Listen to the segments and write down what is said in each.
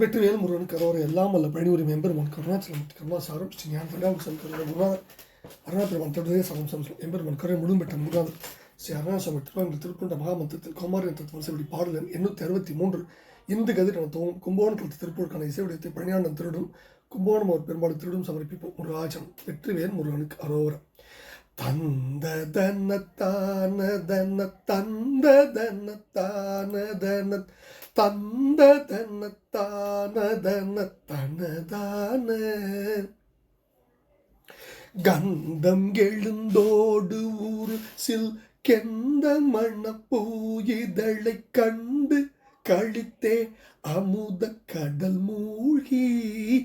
வெற்றிவேல் முருகன் கரோரை எல்லாம் வல்ல பழனிபுரி மெம்பெருமான் கருணாச்சலமூர்த்தி கருணாசாரம் ஸ்ரீ ஞான தண்டாபுரம் கருணை முருகாதர் அருணாபெருமான் தொடரே சரம் சம்சம் எம்பெருமான் கரை முழும்பெற்ற முருகாதர் ஸ்ரீ அருணாசாமி திருவாங்கல் திருப்பண்ட மகாமந்திரத்தில் குமாரி தத்துவம் பாடல் எண் எண்ணூற்றி அறுபத்தி மூன்று இந்து கதிர் என துவங்கும் கும்போணத்தில் திருப்பூருக்கான இசையுடையத்தை பழனியாண்டன் திருடும் கும்போணம் அவர் பெரும்பாலும் திருடும் சமர்ப்பிப்போம். முருகாச்சலம் வெற்றிவேல் முருகனுக்கு அரோரம் தந்த தன தன தந்த தன தன தந்த தன தன தனதான கந்தம் எழுந்தோடு ஊரு சில் கெந்த மணப்பூயிதழை கண்டு கழித்தே அமுத கடல் மூழ்கி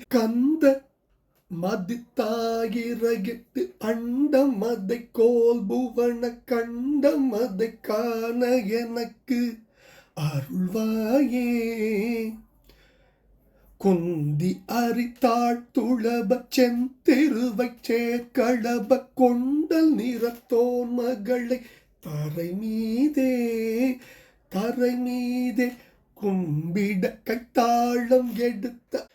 கந்த மதித்தாயிரகிட்டு அண்டம் அதை கோல் புவன கண்டம் அதை காண எனக்கு அருள்வாயே. குந்தி அரித்தாள் துளப செந்திருவை சேக்களப கொண்டல் நிறத்தோன் மகளை தரை மீதே தரை மீதே கும்பிட கைத்தாளம் எடுத்த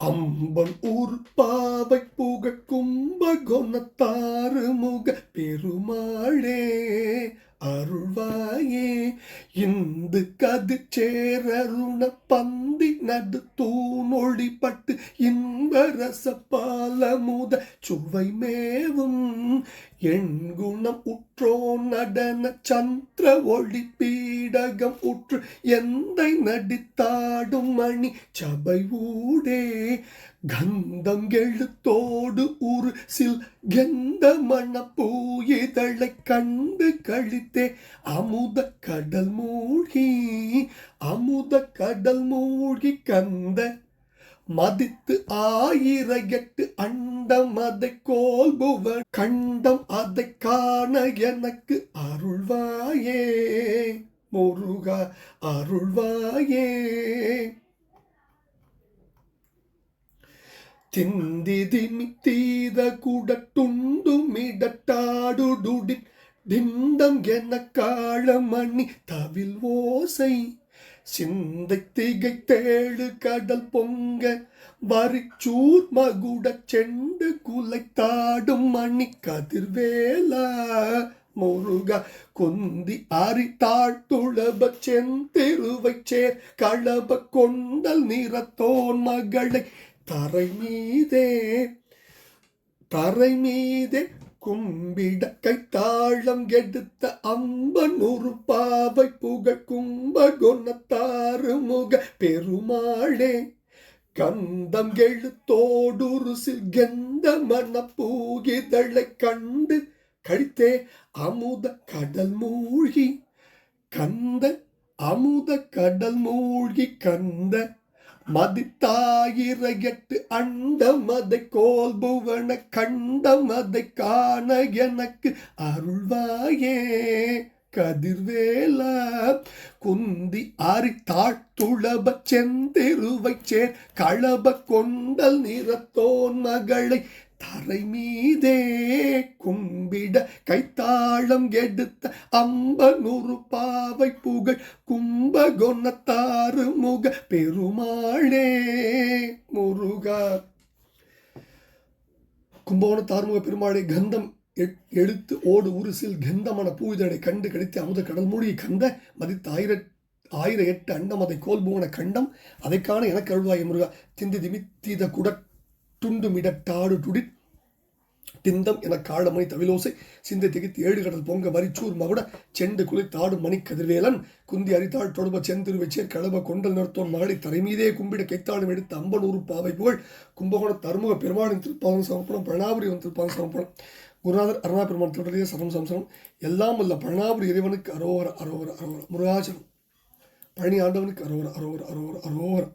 அம்பன் ஊர் பாவை புக கும்பகோணத்தாறு முக பெருமாளே அருள்வாயே. இந்து கது சேரருண பந்தி நடு தூணொழிப்பட்டு இன்பரச பாலமுத சுவை மேவும் எண்குணம் உற்றோ நடன சந்திர ஒளி பீடகம் உற்று எந்த நடித்தாடும் மணி சபை ஊடே கந்தம் எழுத்தோடு ஒரு சில் கெந்த மண பூயிதழை கண்டு கழித்தே அமுத கடல் மூழ்கி அமுத கடல் மூழ்கி கந்த மதித்து ஆயிர எட்டு அண்டம் அதை கோல்புவன் கண்டம் அதை காண எனக்கு அருள்வாயே. முருகா அருள்வாயே. திந்திதிமி தீத குடட்டுண்டுமிடட்டாடுடுடின் திண்டம் என காளமணி தவில் ஓசை சிந்தை திகைத்தேழு கடல் பொங்க வரிச்சூர் மகுட செண்டு குலைத்தாடும் மணி கதிர்வேலா முருகா குந்தி அரித்தாழ்த்துளப செந்திருவை சேர் களப கொண்டல் நிறத்தோன் மகளை தரை மீதே தரை மீதே கும்பிட கைத்தாளம் எடுத்த அம்பன் ஒரு பாவை புகழ் கும்பகொணத்தாறு முக பெருமாளே கந்தம் எழுத்தோடுரு சில் கெந்த மன கண்டு கழித்தே அமுத கடல் மூழ்கி கந்த அமுத கடல் மூழ்கி கந்த மதித்தாயிர எட்டு அண்டம் கோல் புவன கண்டமதை காண எனக்கு அருள்வாயே. கதிர்வேலா குந்தி ஆறி தாழ்த்துளப செந்திருவை சேர் களப கொண்டல் நிறத்தோன் மகளை தரை மீதே கும்பிட கைத்தாளம் எடுத்த அம்பனூறு பாவை புகழ் கும்பகொணத்தாறு முக பெருமாளே முருகா. கும்பகோண முக பெருமாளே கந்தம் எழுத்து ஓடு உருசில் கந்தமன பூவிதழை கண்டு கிடைத்து அமுத கடல் மூழ்கி கந்த மதித்த ஆயிர ஆயிர எட்டு அண்டம் அதை கோல்புவன கண்டம். அதைக்கான எனக்கு அழுவாய் முருகா. திந்தி திமித்தீத குட துண்டுமிடட்டாடு துடி திந்தம் என காளமணி தவிலோசை சிந்தை திகித்து ஏழு கடல் பொங்க மரிச்சூர் மகுட செண்டு குளித்தாடும் மணி கதிர்வேலன் குந்தி அரித்தாள் தொடர்ப செந்திருவச்சேர் களப கொண்டல் நிறுத்தோன் மகளை தரைமீதே கும்பிட கைத்தாடும் எடுத்து அம்பனூறு பாவை புகழ். கும்பகோண தருமுக பெருமாளின் திருப்பாதம் சமர்ப்பணம் பழனாபுரியின் திருப்பாதம் சமர்ப்பணம். குருநாதர் அருணா பெருமான் திருடைய சரம் சம்சனம் எல்லாம் அல்ல பழனாபுரி இறைவனுக்கு அரோவர அரோவர அரோவர. முருகாச்சலம் பழனி ஆண்டவனுக்கு அரோவர அரோவர அரோவர அரோவரம்